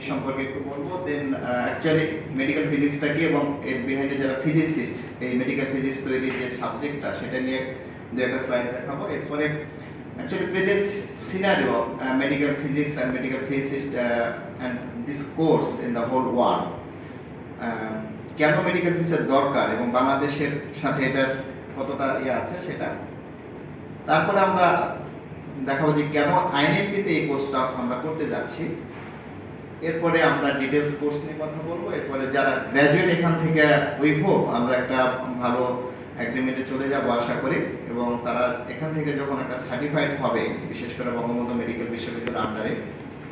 এই সম্পর্কে একটু বলব। দেন অ্যাকচুয়ালি মেডিকেল ফিজিক্সটা কি এবং এর বিহাইন্ডে যারা ফিজিসিস্ট এই মেডিকেল ফিজিক্স তৈরির যে সাবজেক্টটা সেটা নিয়ে দু একটা স্লাইড দেখাবো। এরপরে actually present scenario medical physics and medical physicist and this course in the whole world কেন মেডিকেল ফিজিক্সের দরকার এবং বাংলাদেশের সাথে এটার কতটা ইয়ে আছে সেটা? তারপরে আমরা দেখাবো যে কেন আইএনএপিতে এই কোর্সটা আমরা করতে যাচ্ছি। এরপরে আমরা ডিটেলস কোর্স নিয়ে কথা বলব। এরপরে যারা গ্র্যাজুয়েট এখান থেকে উই হোপ আমরা একটা ভালো এগ্রিমেন্টে চলে যাব আশা করি। এবং তারা এখান থেকে যখন একটা সার্টিফাইড হবে, বিশেষ করে বঙ্গবন্ধু মেডিকেল বিশ্ববিদ্যালয়ের আন্ডারে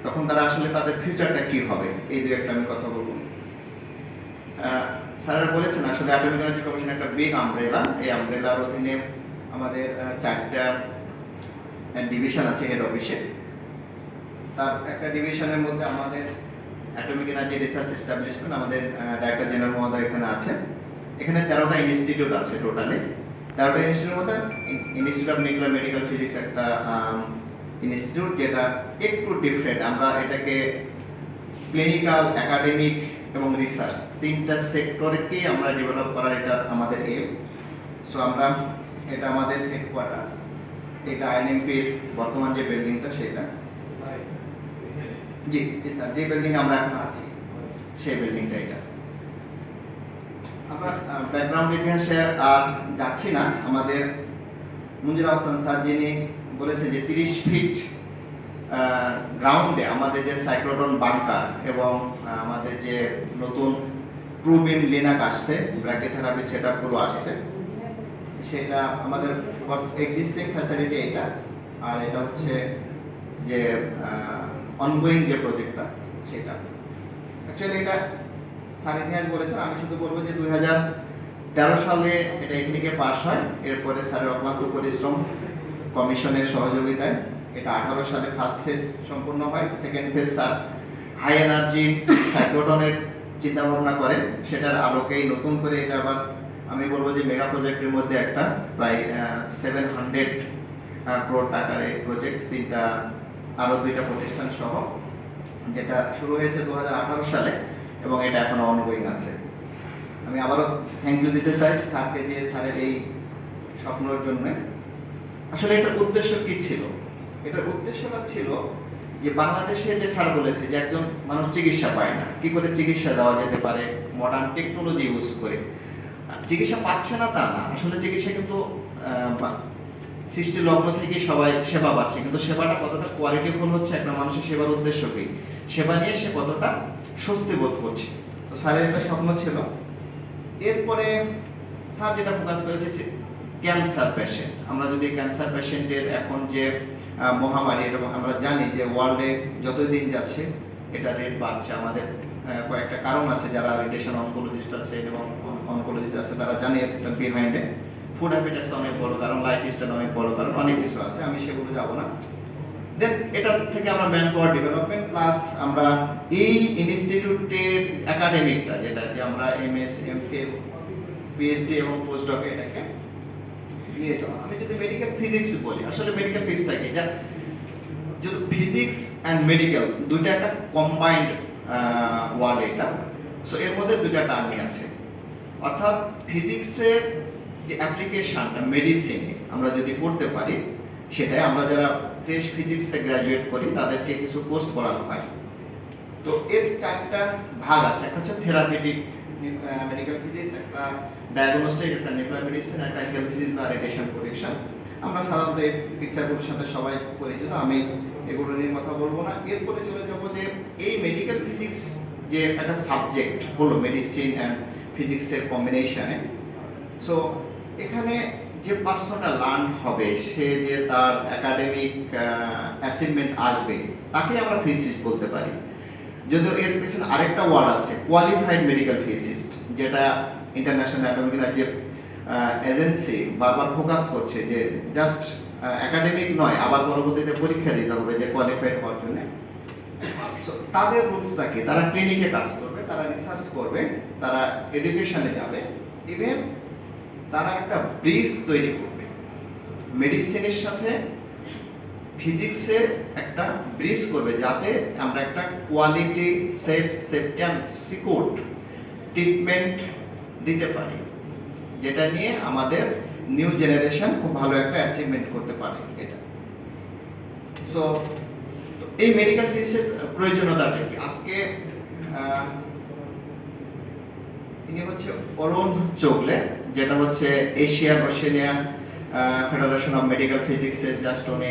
তখন তারা আসলে তাদের ফিউচারটা কি হবে? এই দু একটা আমি কথা বলব। স্যারেরা বলেছেন আসলে অ্যাটমিক এনার্জি কমিশন একটা বিগ আমব্রেলা এই আমব্রেলার অধীনে আমাদের চারটা ডিভিশন আছে হেড অফিসে তার একটা ডিভিশনের মধ্যে আমাদের অ্যাটমিক এনার্জি রিসার্চ এস্টাবলিশমেন্ট আমাদের ডাইরেক্টর জেনারেল মহোদয় এখানে আছেন। এখানে তেরোটা ইনস্টিটিউট আছে টোটালি তেরোটা ইনস্টিটিউটের মধ্যে institute of nuclear medical physics একটা ইনস্টিটিউট যেটা একটু ডিফারেন্ট আমরা এটাকে ক্লিনিক্যাল একাডেমিক এবং রিসার্চ তিনটা সেক্টরকেই আমরা ডেভেলপ করার এটা আমাদের এম সো আমরা এটা আমাদের হেডকোয়ার্টার এটা আইএনএমপির বর্তমান যে বিল্ডিংটা সেটা। জি স্যার, যে বিল্ডিং আমরা এখন আছি, সেই বিল্ডিংটা এটা। আমরা ব্যাকগ্রাউন্ড ইতিহাসে আর যাচ্ছি না। আমাদের স্যার যিনি বলেছে যে তিরিশ ফিট গ্রাউন্ডে আমাদের যে সাইক্লোটন বাংকার এবং আমাদের যে নতুন ট্রুবিম লিনাক আসছে ব্র্যাকেথেরাপি সেট আপগুলো আসছে। সেটা আমাদের এক্সিস্টিং ফ্যাসিলিটি এটা। আর এটা হচ্ছে যে অনগোয়িং যে প্রজেক্টটা সেটা। অ্যাকচুয়ালি এটা স্যার ইতিহাস বলেছেন আমি শুধু বলব যে দুই হাজার তেরো সালে এটা এখানে পাশ হয়, এরপরে স্যারের অক্লান্ত পরিশ্রম, কমিশনের সহযোগিতায় এটা আঠারো সালে ফার্স্ট ফেজ সম্পূর্ণ হয় second phase sir high energy সাইক্লোটনের চিন্তা ভাবনা করেন, সেটার আলোকেই নতুন করে এটা আবার আমি বলব যে মেগা প্রজেক্টের মধ্যে একটা, প্রায় সেভেন হান্ড্রেড ক্রোড টাকার এই প্রজেক্ট তিনটা আরও দুইটা প্রতিষ্ঠান সহ, যেটা শুরু হয়েছে দুহাজার আঠারো সালে এবং এটা এখনও অনগোয়িং আছে। আমি আবারও থ্যাংক ইউ দিতে চাই স্যারকে যে স্যারের এই স্বপ্নের জন্য। আসলে এটার উদ্দেশ্য কি ছিল? এটার উদ্দেশ্যটা ছিল যে বাংলাদেশে যে স্যার বলেছে যে একজন মানুষ চিকিৎসা পায় না, কি করে চিকিৎসা দেওয়া যেতে পারে? মডার্ন টেকনোলজি ইউজ করে। চিকিৎসা পাচ্ছে না তা না, আসলে চিকিৎসা কিন্তু সৃষ্টি লগ্ন থেকে সবাই সেবা পাচ্ছে। কিন্তু সেবাটা কতটা কোয়ালিটি কোয়ালিটিফুল হচ্ছে একটা মানুষের সেবার উদ্দেশ্য কি সেবা নিয়ে সে কতটা স্বস্তি বোধ করছে? তো স্যারের একটা স্বপ্ন ছিল। এরপরে স্যার যেটা ফোকাস করেছে ক্যান্সার পেশেন্ট আমরা যদি ক্যান্সার পেশেন্টের এখন যে মহামারী, এটা আমরা জানি যে ওয়ার্ল্ডে যতই দিন যাচ্ছে, এটা রেট বাড়ছে। আমাদের কয়েকটা কারণ আছে যারা রেডিয়েশন অনকোলজিস্ট আছে এবং অনকোলজিস্ট আছে, তারা জানে বিহাইন্ডে ফুড হ্যাবিটেটস অনেক বড়, কারণ লাইফ স্টাইল অনেক বড়, কারণ অনেক কিছু আছে, আমি সেগুলো যাব না। দেন এটা থেকে আমরা ম্যান পাওয়ার ডেভেলপমেন্ট প্লাস আমরা এই ইনস্টিটিউটের একাডেমিকটা যেটা যে আমরা এমএস এমফিল পিএইচডি এবং পোস্ট ডক এটাকে নিয়ে যাওয়া আমি যদি মেডিকেল ফিজিক্স বলি, আসলে মেডিকেল ফিজিক্সটা থাকে যা, যদি ফিজিক্স অ্যান্ড মেডিকেল দুইটা একটা কম্বাইন্ড ওয়ার্ড এটা সো এর মধ্যে দুইটা টার্মই আছে। অর্থাৎ ফিজিক্সের যে অ্যাপ্লিকেশনটা মেডিসিনে আমরা যদি করতে পারি, সেটাই আমরা যারা ফ্রেশ ফিজিক্সে গ্র্যাজুয়েট করি, তাদেরকে কিছু কোর্স করানো হয়। তো এর চারটা ভাগ আছে। একটা হচ্ছে থেরাপিউটিক মেডিকেল ফিজিক্স একটা ডায়াগনস্টিক একটা নিউক্লিয়ার মেডিসিন একটা হেলথ ফিজিক্স বা রেডিয়েশন প্রোটেকশন আমরা সাধারণত এই পিকচারগুলোর সাথে সবাই পরিচিত, আমি এগুলো নিয়ে কথা বলব না। এরপরে চলে যাব যে এই মেডিকেল ফিজিক্স যে একটা সাবজেক্ট হলো মেডিসিন অ্যান্ড ফিজিক্সের কম্বিনেশনে সো এখানে যে পার্সনটা লার্ন হবে, সে যে তার একাডেমিক অ্যাচিভমেন্ট আসবে তাকে আমরা ফিজিক্স বলতে পারি। যদিও এর পিছনে আরেকটা ওয়ার্ড আছে কোয়ালিফাইড মেডিকেল ফিজিস্ট যেটা ইন্টারন্যাশনাল অ্যাটমিক এনার্জি এজেন্সি বারবার ফোকাস করছে যে জাস্ট একাডেমিক নয়, আবার পরবর্তীতে পরীক্ষা দিতে হবে যে কোয়ালিফাইড হওয়ার জন্য। তাদের রুলসটা কি? তারা ক্লিনিকে কাজ করবে, তারা রিসার্চ করবে, তারা এডুকেশনে যাবে ইভেন তারা একটা ব্রিজ তৈরি করবে। মেডিসিনের সাথে ফিজিক্সে একটা ব্রিজ করবে যাতে আমরা একটা quality, safe, safety and secure treatment দিতে পারি। যেটা নিয়ে আমাদের নিউ জেনারেশন খুব ভালো একটা অ্যাচিভমেন্ট করতে পারে এটা। সো এই মেডিকেল ফিসের প্রয়োজনীয়তাটা কি? আজকে ইনি হচ্ছে অরুণ চোগলে যেটা হচ্ছে Asian Australian federation of medical ফিজিক্সের জাস্ট উনি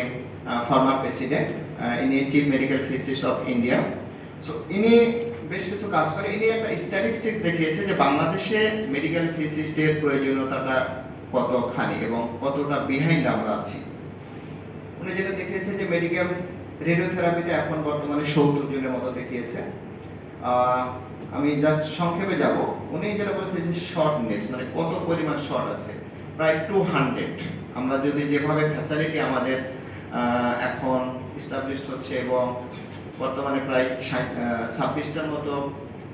ফর্মার প্রেসিডেন্ট ইনি chief medical physicist of India so ইনি বেশ কিছু কাজ করে। ইনি একটা স্ট্যাটিস্টিক্স দেখিয়েছে যে বাংলাদেশে মেডিকেল ফিজিস্টের প্রয়োজনীয়তাটা কতখানি এবং কতটা বিহাইন্ড আমরা আছি। উনি যেটা দেখিয়েছে যে মেডিকেল রেডিওথেরাপিতে এখন বর্তমানে সত্তর জনের মতো দেখিয়েছে। আমি জাস্ট সংক্ষেপে যাব। উনি যেটা বলেছে যে শর্টনেস মানে কত পরিমাণ শর্ট আছে? প্রায় টু হান্ড্রেড আমরা যদি যেভাবে ফ্যাসিলিটি আমাদের এখন ইস্টাবলিশড হচ্ছে এবং বর্তমানে প্রায় ছাব্বিশটার মতো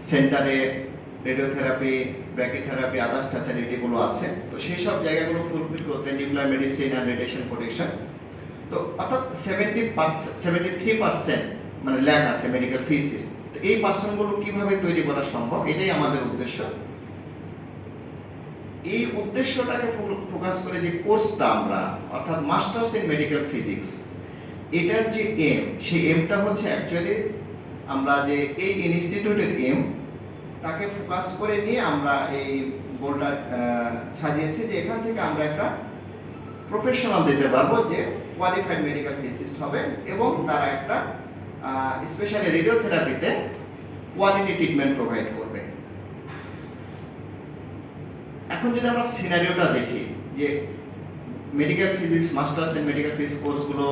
সেন্টারে রেডিওথেরাপি ব্র্যাকিথেরাপি আদার্স ফ্যাসিলিটিগুলো আছে। তো সেই সব জায়গাগুলো ফুলফিল করতে nuclear medicine and radiation protection তো অর্থাৎ seventy percent seventy three percent মানে ল্যাক আছে মেডিকেল ফিসিস এই পার্সনগুলো কীভাবে তৈরি করা সম্ভব? এটাই আমাদের উদ্দেশ্য। এই উদ্দেশ্যটাকে ফোকাস করে যে কোর্সটা আমরা, অর্থাৎ মাস্টার্স ইন মেডিকেল ফিজিক্স, এটার যে এম সেই এমটা হচ্ছে অ্যাকচুয়ালি আমরা যে এই ইনস্টিটিউটের এম তাকে ফোকাস করে নিয়ে আমরা এই বোর্ডটা সাজিয়েছি যে এখান থেকে আমরা একটা প্রফেশনাল দিতে পারব যে কোয়ালিফাইড মেডিকেল ফিজিস্ট হবে এবং তারা একটা স্পেশালি রেডিওথেরাপিতে কোয়ালিটি ট্রিটমেন্ট প্রোভাইড করবে। এখন যদি আমরা সিনারিওটা দেখি যে medical physics masters in medical physics কোর্সগুলো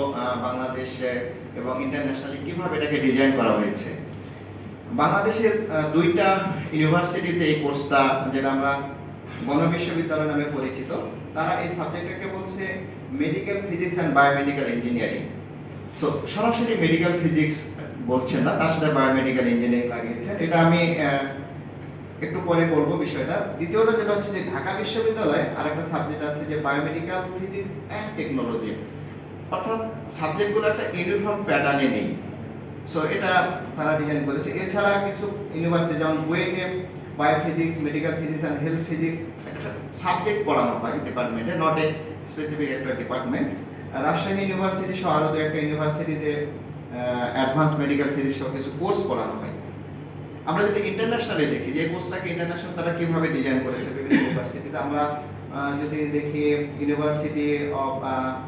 বাংলাদেশে এবং ইন্টারন্যাশনালি কীভাবে এটাকে ডিজাইন করা হয়েছে? বাংলাদেশের দুইটা ইউনিভার্সিটিতে এই কোর্সটা যেটা আমরা গণ বিশ্ববিদ্যালয় নামে পরিচিত, তারা এই সাবজেক্টটাকে বলছে medical physics and biomedical engineering so সরাসরি মেডিকেল ফিজিক্স বলছেন না, তার সাথে বায়োমেডিক্যাল ইঞ্জিনিয়ারিং লাগিয়েছেন এটা আমি একটু পরে বলব বিষয়টা। দ্বিতীয়টা যেটা হচ্ছে যে ঢাকা বিশ্ববিদ্যালয়ে আরেকটা সাবজেক্ট আছে যে বায়োমেডিক্যাল ফিজিক্স অ্যান্ড টেকনোলজি অর্থাৎ সাবজেক্টগুলো একটা ইউনিফর্ম প্যাটার্নে নেই। সো এটা তারা ডিজাইন করেছে। এছাড়া কিছু ইউনিভার্সিটি যেমন বুয়েটে biophysics medical physics and health physics একটা সাবজেক্ট পড়ানো হয় ডিপার্টমেন্টে নট এ স্পেসিফিক একটা ডিপার্টমেন্ট রাজশাহী ইউনিভার্সিটি সহ আরও একটা ইউনিভার্সিটিতে অ্যাডভান্স মেডিকেল ফিজিক্স সহ কিছু কোর্স পড়ানো হয়। আমরা যদি ইন্টারন্যাশনালি দেখি, যে কোর্সটাকে ইন্টারন্যাশনাল তারা কীভাবে ডিজাইন করেছে বিভিন্ন ইউনিভার্সিটিতে আমরা যদি দেখি ইউনিভার্সিটি অফ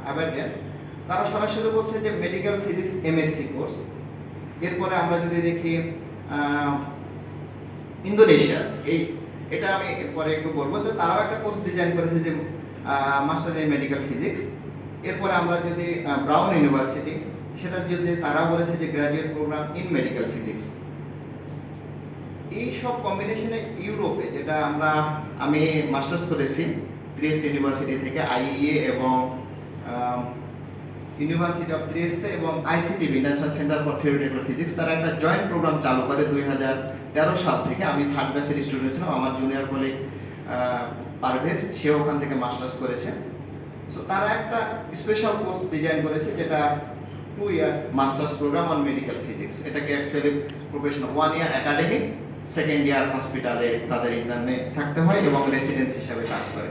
অ্যাবারডেন তারা সরাসরি বলছে যে মেডিকেল ফিজিক্স এমএসসি কোর্স এরপরে আমরা যদি দেখি ইন্দোনেশিয়া এই, এটা আমি পরে একটু বলব। তো তারাও একটা কোর্স ডিজাইন করেছে যে মাস্টার ইন মেডিকেল ফিজিক্স এরপরে আমরা যদি ব্রাউন ইউনিভার্সিটি সেটা যদি তারা বলেছে যে graduate programme in medical physics এই সব কম্বিনেশনে ইউরোপে যেটা আমরা, আমি মাস্টার্স করেছি ত্রিয়েস্ট ইউনিভার্সিটি থেকে আইইএ এবং ইউনিভার্সিটি অফ ত্রিয়েস্তে এবং ICTP national centre for theoretical physics তারা একটা জয়েন্ট প্রোগ্রাম চালু করে দুই হাজার তেরো সাল থেকে। আমি থার্ড ব্যাচের স্টুডেন্ট ছিলাম, আমার জুনিয়র কলিগ পারভেজ সে ওখান থেকে মাস্টার্স করেছে। সো তারা একটা স্পেশাল কোর্স ডিজাইন করেছে যেটা two years masters program on medical physics এটাকে actually professional one year academic second year হসপিটালে তাদের ইন্টারনে থাকতে হয় এবং রেসিডেন্স হিসাবে কাজ করে।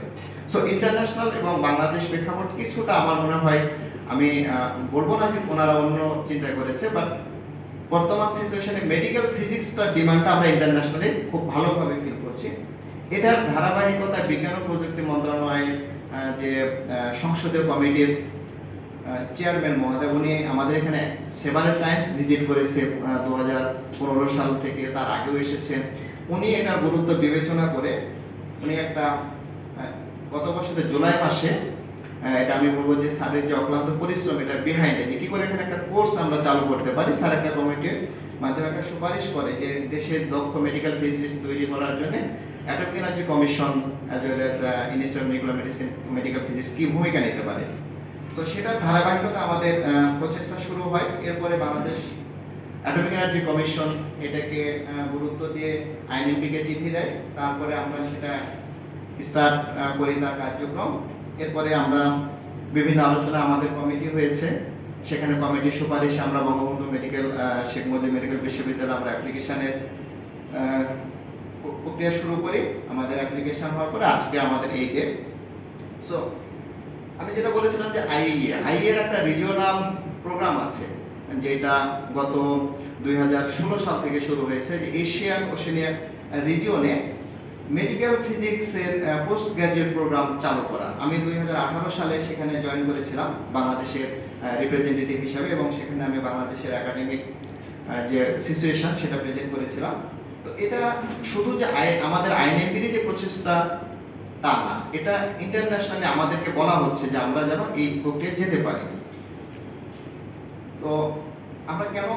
সো ইন্টারন্যাশনাল এবং বাংলাদেশ প্রেক্ষাপট কিছুটা আমার মনে হয়, আমি বলব না যে ওনারা অন্য চিন্তা করেছে বাট বর্তমান সিচুয়েশনে মেডিকেল ফিজিক্সটার ডিমান্ডটা আমরা ইন্টারন্যাশনালি খুব ভালোভাবে ফিল করছি। এটার ধারাবাহিকতায় বিজ্ঞান ও প্রযুক্তি মন্ত্রণালয় যে সংসদীয় কমিটির চেয়ারম্যান মহোদয়, উনি আমাদের এখানে সেভারেল টাইমস ভিজিট করেছে দু হাজার পনেরো সাল থেকে, তার আগেও এসেছেন। উনি এটার গুরুত্ব বিবেচনা করে, উনি একটা গত বছরের জুলাই মাসে এটা আমি বলব যে স্যারের যে অক্লান্ত পরিশ্রম, এটা বিহাইন্ডে যে কী করে এখানে একটা কোর্স আমরা চালু করতে পারি, স্যার একটা কমিটির মাধ্যমে একটা সুপারিশ করে যে দেশের দক্ষ মেডিকেল ফিজিক্স তৈরি করার জন্য atomic energy commission as well as institute nuclear medicine medical physics কি ভূমিকা নিতে পারে। তো সেটার ধারাবাহিকতা আমাদের প্রচেষ্টা শুরু হয়। এরপরে বাংলাদেশ অ্যাটমিক এনার্জি কমিশন এটাকে গুরুত্ব দিয়ে আইনএনপিকে চিঠি দেয়। তারপরে আমরা সেটা স্টার্ট করি তার কার্যক্রম। এরপরে আমরা বিভিন্ন আলোচনা আমাদের কমিটি হয়েছে। সেখানে কমিটির সুপারিশে আমরা বঙ্গবন্ধু মেডিকেল শেখ মুজিব মেডিকেল বিশ্ববিদ্যালয়ে আমরা অ্যাপ্লিকেশনের প্রক্রিয়া শুরু করি, আমাদের অ্যাপ্লিকেশন হওয়ার পরে আজকে আমাদের এই ডে সো আমি যেটা বলেছিলাম যে আইএ আইএ এর একটা রিজিওনাল প্রোগ্রাম আছে, যেটা গত দুই হাজার ষোলো সাল থেকে শুরু হয়েছে, যে এশিয়ান ওশেনিয়া রিজিয়নে মেডিকেল ফিজিক্সের পোস্ট গ্র্যাজুয়েট প্রোগ্রাম চালু করা। আমি দুই হাজার আঠারো সালে সেখানে জয়েন করেছিলাম, বাংলাদেশের রিপ্রেজেন্টেটিভ হিসাবে, এবং সেখানে আমি বাংলাদেশের একাডেমিক যে সিচুয়েশন সেটা প্রেজেন্ট করেছিলাম। তো এটা শুধু যে আমাদের আইনএমপির যে প্রচেষ্টা, তা না। এটা ইন্টারন্যাশনালি আমাদেরকে বলা হচ্ছে যে আমরা যেন এই প্রক্রিয়ায় যেতে পারি। তো আমরা কেন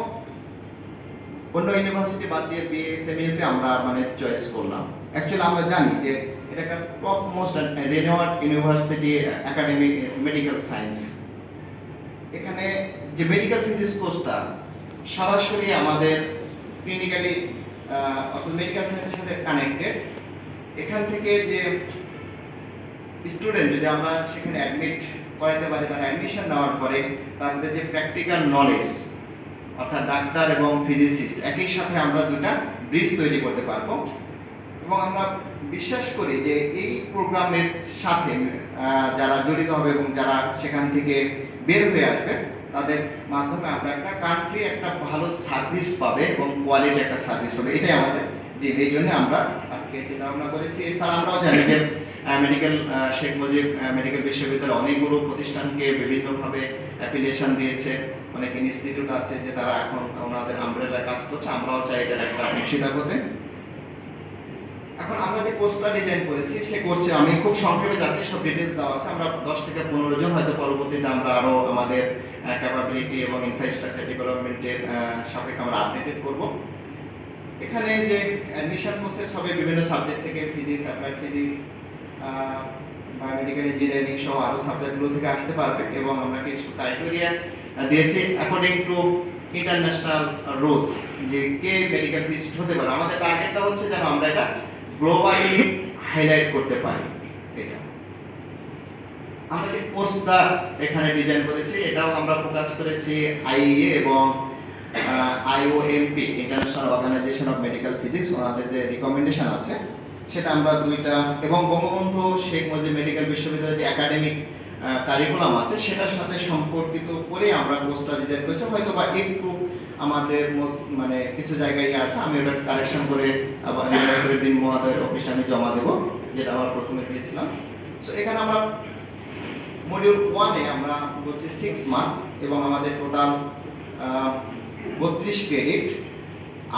অন্য ইউনিভার্সিটি বাদ দিয়ে বিএসএমএ তে আমরা মানে চয়েস করলাম? অ্যাকচুয়ালি আমরা জানি যে এটা একটা top most renowned university academic medical science এখানে যে মেডিকেল ফিজিক্স কোর্সটা সরাসরি আমাদের ক্লিনিক্যালি অর্থাৎ মেডিকেল সায়েন্সের সাথে কানেক্টেড এখান থেকে যে স্টুডেন্ট যদি আমরা সেখানে অ্যাডমিট করাতে পারি, তারা অ্যাডমিশন নেওয়ার পরে তাদের যে প্র্যাকটিক্যাল নলেজ অর্থাৎ ডাক্তার এবং ফিজিসিস্ট একই সাথে আমরা দুটা ব্রিজ তৈরি করতে পারব। এবং আমরা বিশ্বাস করি যে এই প্রোগ্রামের সাথে যারা জড়িত হবে এবং যারা সেখান থেকে বের হয়ে আসবে তাদের মাধ্যমে আমরা একটা কান্ট্রি একটা ভালো সার্ভিস পাবে এবং কোয়ালিটি একটা সার্ভিস হবে। এটাই আমাদের দিন এই জন্য আমরা আজকে চিন্তা ভাবনা করেছি। এছাড়া আমরাও জানি যে মেডিকেল শেখ মুজিব মেডিকেল বিশ্ববিদ্যালয় অনেকগুলো প্রতিষ্ঠানকে বিভিন্নভাবে অ্যাফিলিয়েশন দিয়েছে। অনেক ইনস্টিটিউট আছে যে তারা এখন ওনাদের আমব্রেলা কাজ করছে। আমরাও চাই এটার একটা অংশীদার হতে এখন আমরা যে কোর্সটা ডিজাইন করেছি সে কোর্সে আমি খুব সংক্ষেপে যাচ্ছি, সব ডিটেলস দেওয়া আছে। আমরা দশ থেকে পনেরো জন হয়তো পরবর্তীতে আমরা আরও আমাদের ক্যাপাবিলিটি এবং ইনফ্রাস্ট্রাকচার ডেভেলপমেন্টের সাপেক্ষে আমরা আপডেটেড করব। এখানে যে অ্যাডমিশন প্রসেস হবে বিভিন্ন সাবজেক্ট থেকে physics applied physics biomedical engineering সহ আরও সাবজেক্টগুলো থেকে আসতে পারবে এবং আমরা কিছু ক্রাইটেরিয়া দিয়েছি অ্যাকর্ডিং টু ইন্টারন্যাশনাল রুলস যে কে মেডিকেল ফিজিস্ট হতে পারে। আমাদের টার্গেটটা হচ্ছে যেন আমরা এটা গ্লোবালি হাইলাইট করতে পারি এটা। আমরা যে কোর্সটা এখানে ডিজাইন করেছি, এটাও আমরা ফোকাস করেছি আইইএ এবং IOMP international organization of medical physics ওনাদের যে রিকমেন্ডেশন আছে, সেটা আমরা দুইটা এবং বঙ্গবন্ধু শেখ মুজিব মেডিকেল বিশ্ববিদ্যালয়ের যে একাডেমিক কারিকুলাম আছে, সেটার সাথে সম্পর্কিত করে আমরা কোর্সটা ডিজাইন করেছি। হয়তো বা একটু আমাদের মানে কিছু জায়গায় ইয়ে আছে, আমি ওটা কালেকশন করে আবার রিভাইজ মহাদয়ের অফিসে আমি জমা দেবো, যেটা আমরা প্রথমে দিয়েছিলাম। সো এখানে আমরা মডিউল ওয়ানে আমরা বলছি সিক্স মান্থ এবং আমাদের টোটাল বত্রিশ ক্রেডিট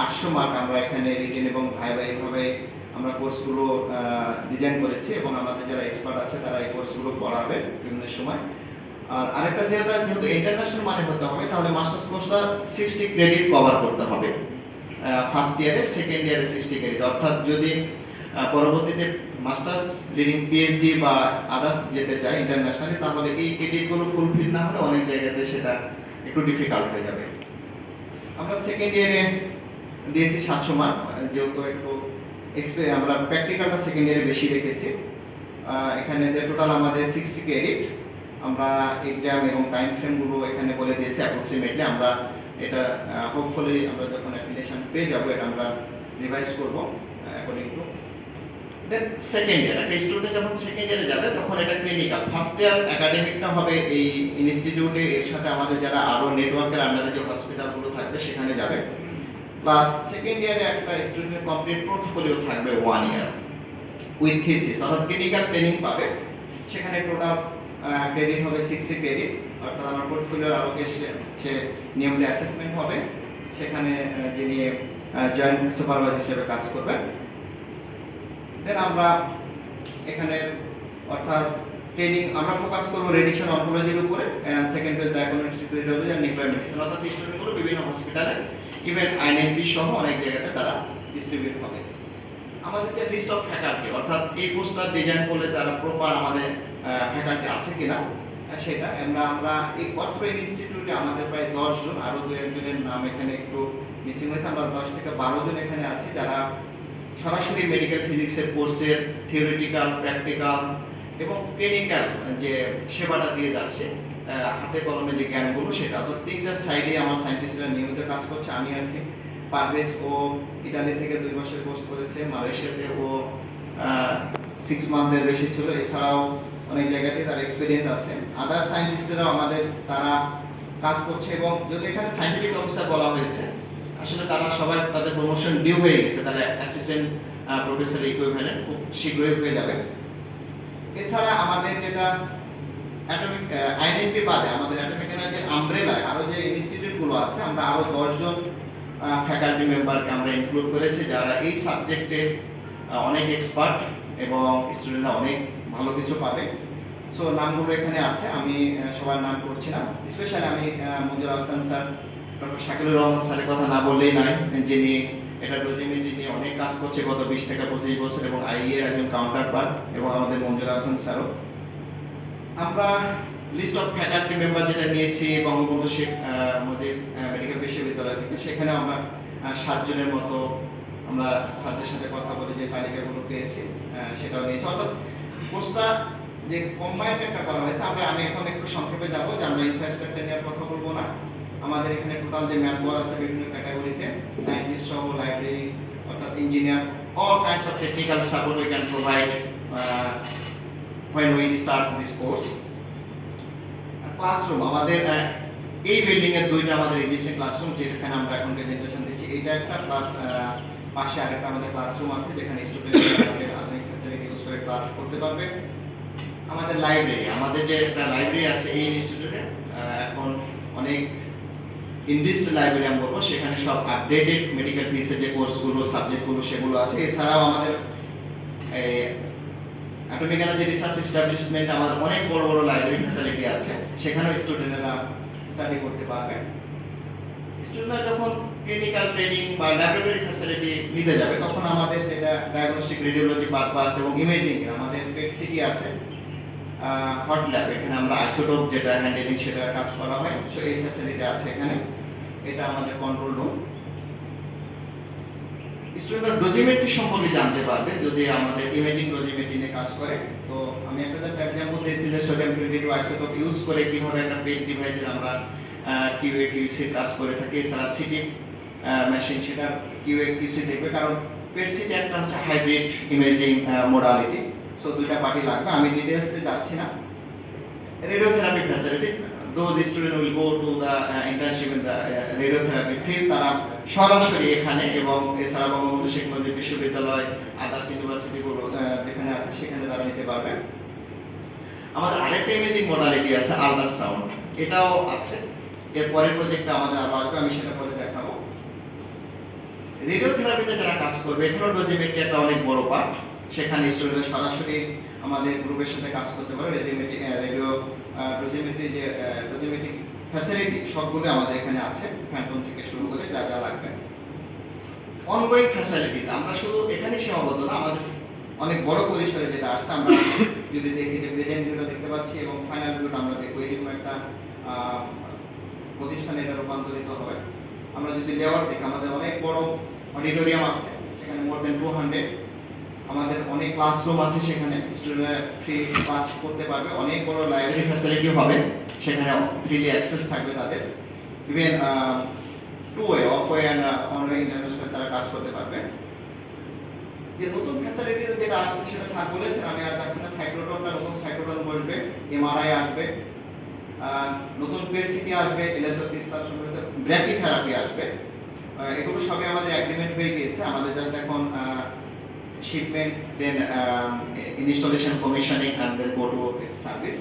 আটশো মার্ক আমরা এখানে রিটেন এবং ভাই ভাই ভাবে আমরা কোর্সগুলো ডিজাইন করেছি এবং আমাদের যারা এক্সপার্ট আছে তারা এই কোর্সগুলো পড়াবে বিভিন্ন সময়। আর আরেকটা যেটা, যেহেতু ইন্টারন্যাশনাল মানে হতে হবে, তাহলে মাস্টার্স কোর্সটা সিক্সটি ক্রেডিট কভার করতে হবে। ফার্স্ট ইয়ারে সেকেন্ড ইয়ারে সিক্সটি ক্রেডিট অর্থাৎ যদি পরবর্তীতে মাস্টার্স লিডিং পিএইচডি বা আদার্স যেতে চায় ইন্টারন্যাশনালি তাহলে এই ক্রেডিটগুলো ফুলফিল না হলে অনেক জায়গাতে সেটা একটু ডিফিকাল্ট হয়ে যাবে। আমরা সেকেন্ড ইয়ারে দিয়েছি সাতশো মার্ক যেহেতু একটু আমরা প্র্যাকটিক্যালটা সেকেন্ড ইয়ারে বেশি রেখেছি এখানে যে টোটাল আমাদের সিক্সটি ক্রেডিট আমরা এক্সাম এবং টাইম ফ্রেমগুলো এখানে বলে দিয়েছি অ্যাপ্রক্সিমেটলি আমরা এটা হোপফুলি আমরা যখন অ্যাপ্লিকেশন পেয়ে যাব এটা আমরা রিভাইজ করব according to then second year একটা স্টুডেন্ট যখন সেকেন্ড ইয়ারে যাবে, তখন এটা ক্লিনিক্যাল ফার্স্ট ইয়ার একাডেমিকটা হবে এই ইনস্টিটিউটে এর সাথে আমাদের যারা আরও নেটওয়ার্কের আন্ডারে যে হসপিটালগুলো থাকবে, সেখানে যাবে। প্লাস সেকেন্ড ইয়ারে একটা স্টুডেন্টের কমপ্লিট পোর্টফোলিও থাকবে ওয়ান ইয়ার উইথ থিসিস অর্থাৎ ক্লিনিক্যাল ট্রেনিং পাবে। সেখানে টোটাল ক্রেডিট হবে সিক্সটি ক্রেডিট অর্থাৎ আমার পোর্টফোলিওর আরও সে- নিয়মিত অ্যাসেসমেন্ট হবে, সেখানে যিনি জয়েন্ট সুপারভাইজার হিসেবে কাজ করবে দেন আমরা এখানে, অর্থাৎ ট্রেনিং আমরা ফোকাস করব রেডিয়েশন অনকোলজির উপরে second page diagnostic radiology and nuclear medicine অর্থাৎ স্টুডেন্টগুলো বিভিন্ন হসপিটালে ইভেন আইএনপি সহ অনেক জায়গাতে তারা ডিস্ট্রিবিউট হবে আমাদের যে লিস্ট অফ ফ্যাকাল্টি অর্থাৎ এই পোস্টার ডিজাইন করলে তারা প্রপার আমাদের ফ্যাকাল্টি আছে কিনা সেটা আমরা আমরা এই অর্থ ইনস্টিটিউটে আমাদের প্রায় দশ জন, আরও দু একজনের নাম এখানে একটু মিসিং হয়েছে, আমরা দশ থেকে বারো জন এখানে আছি যারা সরাসরি মেডিকেল ফিজিক্সের কোর্সের থিওরিটিক্যাল প্র্যাকটিক্যাল এবং ক্লিনিক্যাল যে সেবাটা দিয়ে যাচ্ছে। হাতে কলমে যে জ্ঞানগুলো, সেটা তিনটা সাইডে আমার সায়েন্টিস্টরা নিয়মিত কাজ করছে। আমি আছি পারভেজ ও ইতালি থেকে দুই বছর কোর্স করেছে মালয়েশিয়াতে ও সিক্স মান্থের বেশি ছিল। এছাড়াও অনেক জায়গাতে তার এক্সপিরিয়েন্স আছে। আদার সায়েন্টিস্টরাও আমাদের, তারা কাজ করছে এবং যদি এখানে সায়েন্টিফিক অফিসার বলা হয়েছে, আসলে তারা সবাই তাদের প্রমোশন ডিউ হয়ে গেছে। তারা অ্যাসিস্ট্যান্ট প্রফেসর ইকুইভ্যালেন্ট খুব শীঘ্রই হয়ে যাবে। এছাড়া আমাদের যেটা অ্যাটমিক আইএনপি বাদে আমাদের অ্যাটমিক এনার্জির আমব্রেলায় আরও যে ইনস্টিটিউটগুলো আছে, আমরা আরও দশজন ফ্যাকাল্টি মেম্বারকে আমরা ইনক্লুড করেছি যারা এই সাবজেক্টে অনেক এক্সপার্ট এবং স্টুডেন্টরা অনেক ভালো কিছু পাবে। সো নামগুলো এখানে আছে, আমি সবার নাম করছি না। স্পেশালি আমি মঞ্জুর আহসান স্যার, ডক্টর শাকিলুর রহমান স্যারের কথা না বললেই নাই যিনি এটা ডোজিমিটি নিয়ে অনেক কাজ করছে গত বিশ থেকে পঁচিশ বছর এবং আইএ এর একজন কাউন্টার পার্ট এবং আমাদের মঞ্জুর আহসান স্যারও। আমরা লিস্ট অফ ফ্যাকাল্টি মেম্বার যেটা নিয়েছি, বঙ্গবন্ধু শেখ মুজিব মেডিকেল বিশ্ববিদ্যালয় থেকে, সেখানে আমরা সাতজনের মতো আমরা স্যারদের সাথে কথা বলে যে তালিকাগুলো পেয়েছি সেটাও নিয়েছি। অর্থাৎ কোর্সটা যে কম্বাইন্ড একটা করা হয়েছে, আমরা, আমি এখন একটু সংক্ষেপে যাব যে আমরা ইনফ্রাস্ট্রাকচার নিয়ে কথা বলব না। আমাদের এখানে টোটাল যে ম্যান পাওয়ার আছে বিভিন্ন ক্যাটাগরিতে সায়েন্টিস্ট সহ লাইব্রেরি অর্থাৎ engineer all kinds of technical support we can provide when we start this course. Classroom আমাদের এই বিল্ডিং এর দুইটা আমাদের এক্সিস্টিং ক্লাসরুম যেখানে আমরা এখন প্রেজেন্টেশন দিচ্ছি, এইটা একটা প্লাস পাশে আরেকটা আমাদের ক্লাসরুম আছে, যেখানে স্টুডেন্টরা আধুনিক ফ্যাসিলিটি ইউজ করে ক্লাস করতে পারবে। আমাদের লাইব্রেরি আমাদের যে একটা লাইব্রেরি আছে এই ইনস্টিটিউটে এখন অনেক ইন্ডিস্ট লাইব্রেরি আমি বলব, সেখানে সব আপডেটেড মেডিকেল ফিজিক্সের যে কোর্সগুলো সাবজেক্টগুলো সেগুলো আছে। এছাড়াও আমাদের অ্যাটমিক এনার্জি রিসার্চ এস্টাবলিশমেন্ট আমাদের অনেক বড় বড় লাইব্রেরি ফ্যাসিলিটি আছে, সেখানেও স্টুডেন্টরা স্টাডি করতে পারবে। স্টুডেন্টরা যখন ক্লিনিক্যাল ট্রেনিং বা ল্যাবরেটরি ফ্যাসিলিটি নিতে যাবে, তখন আমাদের যেটা ডায়াগনস্টিক রেডিওলজি পারপাস এবং ইমেজিং আমাদের পেট সিটি আছে হট ল্যাব এখানে আমরা আইসোটোপ যেটা হ্যান্ডেলিং সেটা কাজ করা হয় সো এই ফ্যাসিলিটি আছে এখানে। এটা আমাদের কন্ট্রোল রুম স্টুডেন্টরা ডোজিমেট্রি সম্পর্কে জানতে পারবে যদি আমাদের ইমেজিং ডোজিমেট্রি নিয়ে কাজ করে। তো আমি একটা জাস্ট এক্সাম্পল দিয়েছি যে সোডিয়াম ক্লোরাইড আইসোটোপ ইউজ করে একটা ডিভাইসের আমরা কিউএ কাজ করে থাকি। এছাড়া সিটি মেশিন সেটা কিউএ কিউসি দেখবে। কারণ পেট সিটি একটা হচ্ছে হাইব্রিড ইমেজিং মোডালিটি সো দুইটা পার্টি লাগবে। আমি ডিটেলসে যাচ্ছি না। Radiotherapy facility those student will go to the uh, internship in the uh, radiotherapy field তারা সরাসরি এখানে এবং এছাড়া বঙ্গবন্ধু শেখ মুজিব বিশ্ববিদ্যালয় আদার্স ইউনিভার্সিটি গুলো আহ, যেখানে আছে সেখানে তারা নিতে পারবে। আমাদের আরেকটা ইমেজিং মডালিটি আছে আল্ট্রাসাউন্ড এটাও আছে। এর পরের প্রজেক্টটা আমাদের আরও আসবে আমি সেটা পরে দেখাবো। রেডিওথেরাপিতে যারা কাজ করবে এখানেও ডোজিমেট্রি একটা অনেক বড় পার্ট সেখানে স্টুডেন্টরা সরাসরি আমাদের গ্রুপের সাথে কাজ করতে পারে রেডিওমেট্রি রেডিও ডোজিমেট্রি যে ডোজিমেট্রিক ফ্যাসিলিটি সবগুলো আমাদের এখানে আছে ফ্যান্টম থেকে শুরু করে যা যা লাগবে। অনগোয়িং ফ্যাসিলিটি আমরা শুধু এখানে সীমাবদ্ধ না, আমাদের অনেক বড় পরিসরে যেটা আসছে, আমরা যদি দেখি যে প্রেজেন্ট ভিউটা দেখতে পাচ্ছি এবং ফাইনাল ভিউটা আমরা দেখব, এরকম একটা প্রতিষ্ঠানে এটা রূপান্তরিত হবে আমরা যদি লেআউট দেখি, আমাদের অনেক বড় অডিটোরিয়াম আছে, সেখানে মোর দেন টু হান্ড্রেড আমাদের অনেক ক্লাসরুম আছে সেখানে। স্টুডেন্টরা ফ্রি ক্লাস করতে পারবে। অনেক বড় লাইব্রেরি ফ্যাসিলিটি হবে। সেখানে ফ্রিলি অ্যাক্সেস থাকবে তাদের। Even to way of way and online international তারা কাজ করতে পারবে। যে নতুন ফ্যাসিলিটি যেটা আসছে সেটা স্যার বলেছেন, আমি আর যাচ্ছি না সাইক্লোটনটা নতুন সাইক্লোটন বসবে এমআরআই আসবে নতুন পেট সিটি আসবে এলএসওটি তার সম্পর্কিত ব্র্যাকি থেরাপি আসবে এগুলো সবই আমাদের এগ্রিমেন্ট হয়ে গিয়েছে। আমাদের জাস্ট এখন shipment then installation commissioning and then go to service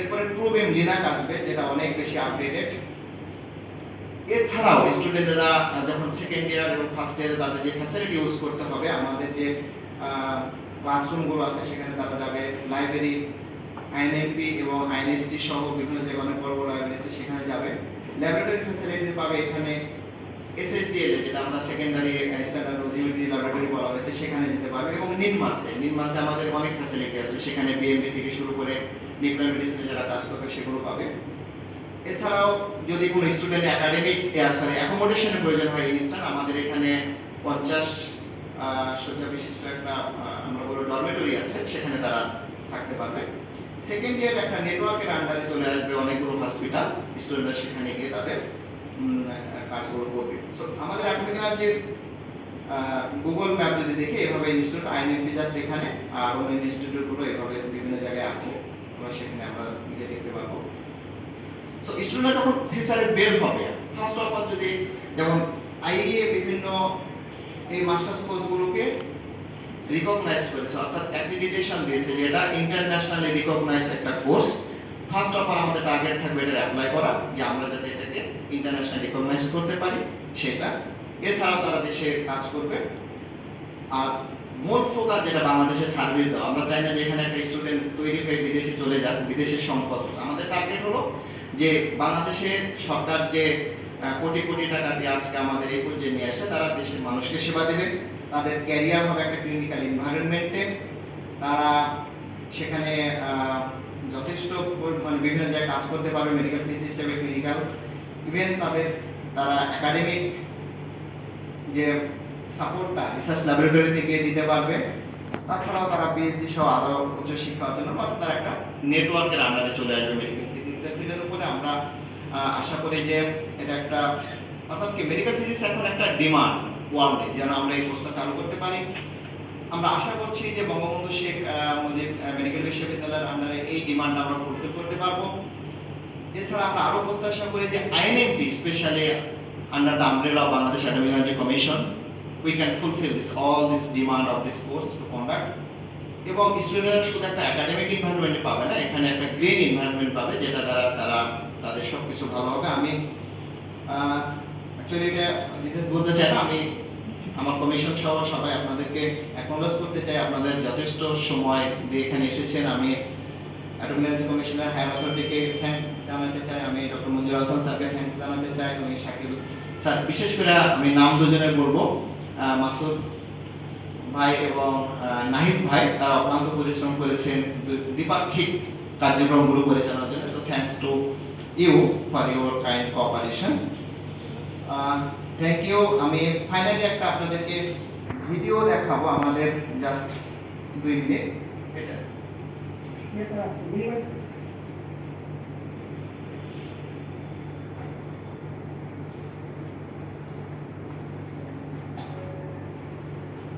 এরপরে ট্রুবেম লিনাক আসবে, যেটা অনেক বেশি আপডেটেড এছাড়াও স্টুডেন্টরা যখন সেকেন্ড ইয়ার এবং ফার্স্ট ইয়ারে তাদের যে ফ্যাসিলিটি ইউজ করতে হবে, আমাদের যে ক্লাসরুমগুলো আছে, সেখানে তারা যাবে। লাইব্রেরি আইএনএমপি এবং আইএনএসটি সহ বিভিন্ন যে অনেক বড় বড় লাইব্রেরি আছে, সেখানে যাবে। ল্যাবরেটরি ফ্যাসিলিটি পাবে এখানে। এসএসডিএল যেটা আমরা সেকেন্ডারি স্ট্যান্ডার্ড রোজিমিটি ল্যাবরেটরি বলা হয়েছে, সেখানে যেতে পারবে এবং নিনমাসে নিনমাসে আমাদের অনেক ফ্যাসিলিটি আছে। সেখানে বিএমডি থেকে শুরু করে নিউক্লিয়ার যারা কাজ করবে, সেগুলো পাবে। এছাড়াও যদি কোনো স্টুডেন্ট একাডেমিক সরি অ্যাকোমোডেশনের প্রয়োজন হয় ইনস্ট্যান্ট আমাদের এখানে পঞ্চাশ শয্যা বিশিষ্ট একটা আমরা বলব ডরমেটরি আছে, সেখানে তারা থাকতে পারবে। সেকেন্ড ইয়ার একটা নেটওয়ার্কের আন্ডারে চলে আসবে অনেকগুলো হসপিটাল স্টুডেন্টরা সেখানে গিয়ে তাদের কাজগুলো করবে। সো আমাদের যে গুগল ম্যাপ যদি এভাবে ইনস্টিটিউট জাস্ট এখানে, আর অন্য ইনস্টিটিউটগুলো এভাবে বিভিন্ন জায়গায় আছে। আমরা সেখানে আমরা গিয়ে দেখতে পারব। সো যখন ফিউচারে বের হবে ফার্স্ট অফ অল যদি, যেমন আইএ বিভিন্ন এই মাস্টার্স কোর্সগুলোকে রিকগনাইজ করেছে অর্থাৎ অ্যাক্রিডিটেশন দিয়েছে যে এটা ইন্টারন্যাশনালি রিকগনাইজ একটা কোর্স ফার্স্ট অফ অল আমাদের টার্গেট থাকবে এটা অ্যাপ্লাই করা, যে আমরা যাতে ইন্টারন্যাশনাল রিকগনাইজ করতে পারি, সেটা। এছাড়াও তারা দেশে কাজ করবে। আর মূল ফোকাস যেটা বাংলাদেশের সার্ভিস দেওয়া, আমরা চাই না যে এখানে একটা স্টুডেন্ট তৈরি হয়ে বিদেশে চলে যাক, বিদেশের সম্পদ আমাদের টার্গেট হলো যে বাংলাদেশের সরকার যে কোটি কোটি টাকা দিয়ে আজকে আমাদের এই পর্যায়ে নিয়ে আসে, তারা দেশের মানুষকে সেবা দেবে। তাদের ক্যারিয়ার হবে একটা ক্লিনিক্যাল এনভায়রনমেন্টে তারা সেখানে যথেষ্ট মানে বিভিন্ন জায়গায় কাজ করতে পারবে মেডিকেল ফিস হিসেবে ক্লিনিক্যাল ইভেন তাদের তারা একাডেমিক যে সাপোর্টটা রিসার্চ ল্যাবরেটরি থেকে দিতে পারবে তাছাড়াও তারা পিএইচডি সহ আরও উচ্চ শিক্ষা অর্জন করবে অর্থাৎ তারা একটা নেটওয়ার্কের আন্ডারে চলে আসবে মেডিকেল ফিজিক্সের ফিল্ডের উপরে। আমরা আশা করি যে এটা একটা, অর্থাৎ কি মেডিকেল ফিজিক্স এখন একটা ডিমান্ড ওয়ার্ল্ডে যেন আমরা এই কোর্সটা চালু করতে পারি। আমরা আশা করছি যে বঙ্গবন্ধু শেখ মুজিব মেডিকেল বিশ্ববিদ্যালয়ের আন্ডারে এই ডিমান্ড আমরা ফুলফিল করতে পারব। এছাড়া আমরা আরও প্রত্যাশা করি যে INMP specially under umbrella of Bangladesh academic energy commission we can fulfil this all this demand of this course to conduct এবং স্টুডেন্টরা শুধু একটা একাডেমিক এনভায়রনমেন্ট পাবে না, এখানে একটা গ্রিন এনভায়রনমেন্ট পাবে, যেটা দ্বারা তারা তাদের সব কিছু ভালো হবে। আমি অ্যাকচুয়ালি ডিটেলস বলতে চাই না, আমি আমার কমিশন সহ সবাই আপনাদেরকে অ্যাকনোলেজ করতে চাই, আপনাদের যথেষ্ট সময় দিয়ে এখানে এসেছেন। আমি অ্যাডমিনিস্ট্রেটিভ কমিশনার হায়ার অথরিটিকে থ্যাঙ্কস জানাতে চাই। আমি ডক্টর মঞ্জুর হাসান স্যারকে থ্যাঙ্কস জানাতে চাই এবং শাকিল স্যার, বিশেষ করে আমি নাম দুজনের বলব। মাসুদ ভাই এবং নাহিদ ভাই, তারা অক্লান্ত পরিশ্রম করেছেন। দ্বিপাক্ষিক কার্যক্রমগুলো পরিচালনার জন্য। তো thanks to you for your kind cooperation thank you আমি ফাইনালি একটা আপনাদেরকে ভিডিও দেখাবো। আমাদের জাস্ট দুই মিনিট Мне кажется,